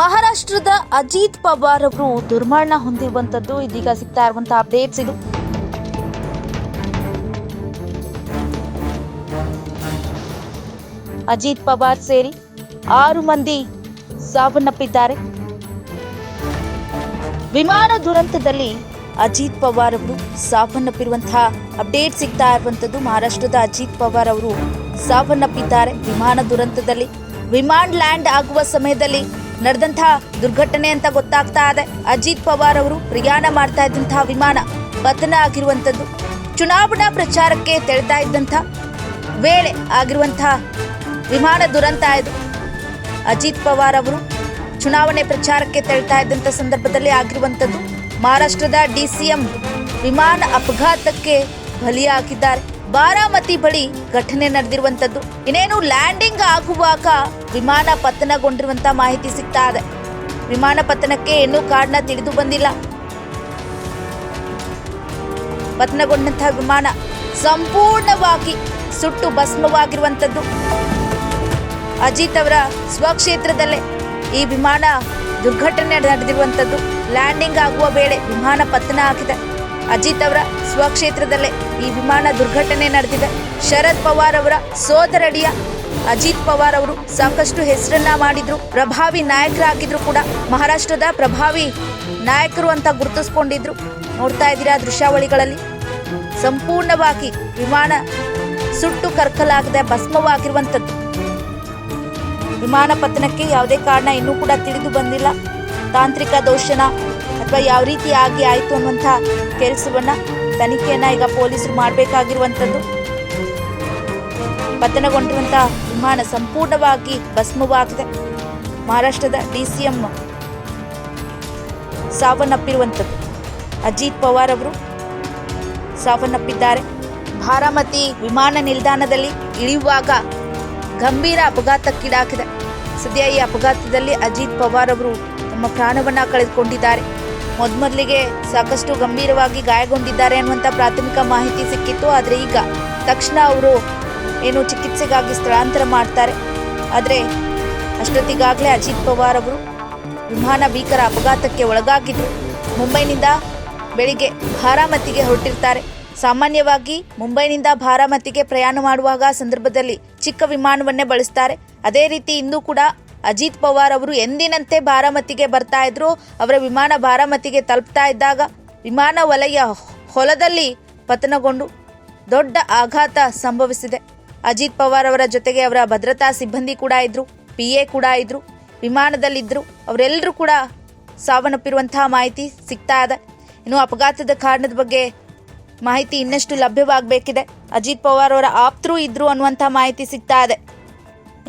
ಮಹಾರಾಷ್ಟ್ರದ ಅಜಿತ್ ಪವಾರ್ ಅವರು ದುರ್ಮರಣ ಹೊಂದಿರುವಂತದ್ದು ಇದೀಗ ಸಿಗ್ತಾ ಇರುವಂತಹ ಅಪ್ಡೇಟ್ಸ್ ಇದು. ಅಜಿತ್ ಪವಾರ್ ಸೇರಿ ಆರು ಮಂದಿ ಸಾವನ್ನಪ್ಪಿದ್ದಾರೆ. ವಿಮಾನ ದುರಂತದಲ್ಲಿ ಅಜಿತ್ ಪವಾರ್ ಅವರು ಸಾವನ್ನಪ್ಪಿರುವಂತಹ ಅಪ್ಡೇಟ್ ಸಿಗ್ತಾ ಇರುವಂತದ್ದು ಮಹಾರಾಷ್ಟ್ರದ ಅಜಿತ್ ಪವಾರ್ ಅವರು ಸಾವನ್ನಪ್ಪಿದ್ದಾರೆ. ವಿಮಾನ ದುರಂತದಲ್ಲಿ ವಿಮಾನ ಲ್ಯಾಂಡ್ ಆಗುವ ಸಮಯದಲ್ಲಿ ನಡೆದಂತಹ ದುರ್ಘಟನೆ ಅಂತ ಗೊತ್ತಾಗ್ತಾ ಇದೆ. ಅಜಿತ್ ಪವಾರ್ ಅವರು ಪ್ರಯಾಣ ಮಾಡ್ತಾ ಇದ್ದಂತಹ ವಿಮಾನ ಪತನ ಆಗಿರುವಂತದ್ದು ಚುನಾವಣಾ ಪ್ರಚಾರಕ್ಕೆ ತೆರಳ್ತಾ ಇದ್ದಂಥ ವೇಳೆ ಆಗಿರುವಂತಹ ವಿಮಾನ ದುರಂತ ಇದು. ಅಜಿತ್ ಪವಾರ್ ಅವರು ಚುನಾವಣೆ ಪ್ರಚಾರಕ್ಕೆ ತೆರಳ್ತಾ ಇದ್ದಂಥ ಸಂದರ್ಭದಲ್ಲಿ ಆಗಿರುವಂಥದ್ದು, ಮಹಾರಾಷ್ಟ್ರದ ಡಿಸಿಎಂ ವಿಮಾನ ಅಪಘಾತಕ್ಕೆ ಬಲಿಯಾಗಿದ್ದಾರೆ. ಬಾರಾಮತಿ ಬಳಿ ಘಟನೆ ನಡೆದಿರುವಂತದ್ದು ಇನ್ನೇನು ಲ್ಯಾಂಡಿಂಗ್ ಆಗುವಾಗ ವಿಮಾನ ಪತನಗೊಂಡಿರುವಂತ ಮಾಹಿತಿ ಸಿಗ್ತಾ ಇದೆ ವಿಮಾನ ಪತನಕ್ಕೆ ಇನ್ನೂ ಕಾರಣ ತಿಳಿದು ಬಂದಿಲ್ಲ. ಪತನಗೊಂಡಂತಹ ವಿಮಾನ ಸಂಪೂರ್ಣವಾಗಿ ಸುಟ್ಟು ಭಸ್ಮವಾಗಿರುವಂಥದ್ದು. ಅಜಿತ್ ಅವರ ಸ್ವಕ್ಷೇತ್ರದಲ್ಲೇ ಈ ವಿಮಾನ ದುರ್ಘಟನೆ ನಡೆದಿರುವಂಥದ್ದು. ಲ್ಯಾಂಡಿಂಗ್ ಆಗುವ ವೇಳೆ ವಿಮಾನ ಪತನ ಆಗಿದೆ. ಅಜಿತ್ ಅವರ ಸ್ವಕ್ಷೇತ್ರದಲ್ಲೇ ಈ ವಿಮಾನ ದುರ್ಘಟನೆ ನಡೆದಿದೆ. ಶರದ್ ಪವಾರ್ ಅವರ ಸೋದರಡಿಯ ಅಜಿತ್ ಪವಾರ್ ಅವರು ಸಾಕಷ್ಟು ಹೆಸರನ್ನ ಮಾಡಿದ್ರು. ಪ್ರಭಾವಿ ನಾಯಕರಾಗಿದ್ರು ಕೂಡ ಮಹಾರಾಷ್ಟ್ರದ ಪ್ರಭಾವಿ ನಾಯಕರು ಅಂತ ಗುರುತಿಸ್ಕೊಂಡಿದ್ರು. ನೋಡ್ತಾ ಇದ್ದೀರಾ ದೃಶ್ಯಾವಳಿಗಳಲ್ಲಿ. ಸಂಪೂರ್ಣವಾಗಿ ವಿಮಾನ ಸುಟ್ಟು ಕರ್ಕಲಾಗದೆ ಭಸ್ಮವಾಗಿರುವಂಥದ್ದು. ವಿಮಾನ ಪತನಕ್ಕೆ ಯಾವುದೇ ಕಾರಣ ಇನ್ನೂ ಕೂಡ ತಿಳಿದು ಬಂದಿಲ್ಲ. ತಾಂತ್ರಿಕ ದೋಷನ ಅಥವಾ ಯಾವ ರೀತಿ ಆಗಿ ಆಯಿತು ಅನ್ನುವಂಥ ಕೆಲಸವನ್ನು ತನಿಖೆಯನ್ನು ಈಗ ಪೊಲೀಸರು ಮಾಡಬೇಕಾಗಿರುವಂಥದ್ದು. ಪತನಗೊಂಡಿರುವಂಥ ವಿಮಾನ ಸಂಪೂರ್ಣವಾಗಿ ಭಸ್ಮವಾಗಿದೆ ಮಹಾರಾಷ್ಟ್ರದ ಡಿ ಸಿ ಎಂ ಸಾವನ್ನಪ್ಪಿರುವಂಥದ್ದು. ಅಜಿತ್ ಪವಾರ್ ಅವರು ಸಾವನ್ನಪ್ಪಿದ್ದಾರೆ. ಭಾರಾಮತಿ ವಿಮಾನ ನಿಲ್ದಾಣದಲ್ಲಿ ಇಳಿಯುವಾಗ ಗಂಭೀರ ಅಪಘಾತಕ್ಕೀಡಾಗಿದೆ. ಸದ್ಯ ಈ ಅಪಘಾತದಲ್ಲಿ ಅಜಿತ್ ಪವಾರ್ ಅವರು ತಮ್ಮ ಪ್ರಾಣವನ್ನು ಕಳೆದುಕೊಂಡಿದ್ದಾರೆ. ಮೊದಮೊದಲಿಗೆ ಸಾಕಷ್ಟು ಗಂಭೀರವಾಗಿ ಗಾಯಗೊಂಡಿದ್ದಾರೆ ಅನ್ನುವಂಥ ಪ್ರಾಥಮಿಕ ಮಾಹಿತಿ ಸಿಕ್ಕಿತ್ತು. ಆದರೆ ಈಗ ತಕ್ಷಣ ಅವರು ಏನು ಚಿಕಿತ್ಸೆಗಾಗಿ ಸ್ಥಳಾಂತರ ಮಾಡ್ತಾರೆ. ಆದರೆ ಅಷ್ಟೊತ್ತಿಗಾಗಲೇ ಅಜಿತ್ ಪವಾರ್ ಅವರು ವಿಮಾನ ಭೀಕರ ಅಪಘಾತಕ್ಕೆ ಒಳಗಾಗಿದ್ದು ಮುಂಬೈನಿಂದ ಬೆಳಿಗ್ಗೆ ಭಾರಾಮತಿಗೆ ಹೊರಟಿರ್ತಾರೆ. ಸಾಮಾನ್ಯವಾಗಿ ಮುಂಬೈನಿಂದ ಭಾರಾಮತಿಗೆ ಪ್ರಯಾಣ ಮಾಡುವಾಗ ಸಂದರ್ಭದಲ್ಲಿ ಚಿಕ್ಕ ವಿಮಾನವನ್ನೇ ಬಳಸ್ತಾರೆ. ಅದೇ ರೀತಿ ಇಂದು ಕೂಡ ಅಜಿತ್ ಪವಾರ್ ಅವರು ಎಂದಿನಂತೆ ಬಾರಾಮತಿಗೆ ಬರ್ತಾ ಇದ್ರು. ಅವರ ವಿಮಾನ ಬಾರಾಮತಿಗೆ ತಲುಪ್ತಾ ಇದ್ದಾಗ ವಿಮಾನ ವಲಯ ಹೊಲದಲ್ಲಿ ಪತನಗೊಂಡು ದೊಡ್ಡ ಆಘಾತ ಸಂಭವಿಸಿದೆ. ಅಜಿತ್ ಪವಾರ್ ಅವರ ಜೊತೆಗೆ ಅವರ ಭದ್ರತಾ ಸಿಬ್ಬಂದಿ ಕೂಡ ಇದ್ರು, ಪಿ ಎ ಕೂಡ ಇದ್ರು ವಿಮಾನದಲ್ಲಿದ್ದರು ಅವರೆಲ್ಲರೂ ಕೂಡ ಸಾವನ್ನಪ್ಪಿರುವಂತಹ ಮಾಹಿತಿ ಸಿಗ್ತಾ ಇದೆ. ಇನ್ನು ಅಪಘಾತದ ಕಾರಣದ ಬಗ್ಗೆ ಮಾಹಿತಿ ಇನ್ನಷ್ಟು ಲಭ್ಯವಾಗಬೇಕಿದೆ. ಅಜಿತ್ ಪವಾರ್ ಅವರ ಆಪ್ತರು ಇದ್ರು ಅನ್ನುವಂಥ ಮಾಹಿತಿ ಸಿಗ್ತಾ ಇದೆ.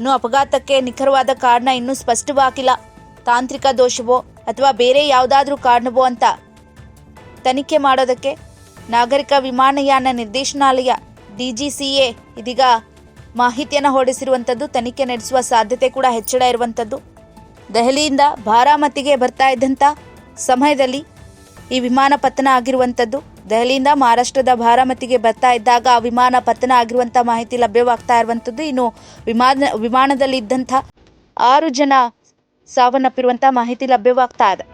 ಇನ್ನು ಅಪಘಾತಕ್ಕೆ ನಿಖರವಾದ ಕಾರಣ ಇನ್ನೂ ಸ್ಪಷ್ಟವಾಗಿಲ್ಲ ತಾಂತ್ರಿಕ ದೋಷವೋ ಅಥವಾ ಬೇರೆ ಯಾವುದಾದ್ರೂ ಕಾರಣವೋ ಅಂತ ತನಿಖೆ ಮಾಡೋದಕ್ಕೆ ನಾಗರಿಕ ವಿಮಾನಯಾನ ನಿರ್ದೇಶನಾಲಯ ಡಿಜಿಸಿಎ ಇದೀಗ ಮಾಹಿತಿಯನ್ನು ಹೊರಡಿಸಿರುವಂಥದ್ದು ತನಿಖೆ ನಡೆಸುವ ಸಾಧ್ಯತೆ ಕೂಡ ಹೆಚ್ಚಳ ಇರುವಂಥದ್ದು ದೆಹಲಿಯಿಂದ ಬಾರಾಮತಿಗೆ ಬರ್ತಾ ಇದ್ದಂಥ ಸಮಯದಲ್ಲಿ ಈ ವಿಮಾನ ಪತನ ಆಗಿರುವಂಥದ್ದು ದೆಹಲಿಯಿಂದ ಮಹಾರಾಷ್ಟ್ರದ ಬಾರಾಮತಿಗೆ ಬರ್ತಾ ಇದ್ದಾಗ ವಿಮಾನ ಪತನ ಆಗಿರುವಂಥ ಮಾಹಿತಿ ಲಭ್ಯವಾಗ್ತಾ ಇರುವಂಥದ್ದು ಇನ್ನು ವಿಮಾನ ವಿಮಾನದಲ್ಲಿ ಇದ್ದಂಥ ಆರು ಜನ ಸಾವನ್ನಪ್ಪಿರುವಂಥ ಮಾಹಿತಿ ಲಭ್ಯವಾಗ್ತಾ ಇದೆ.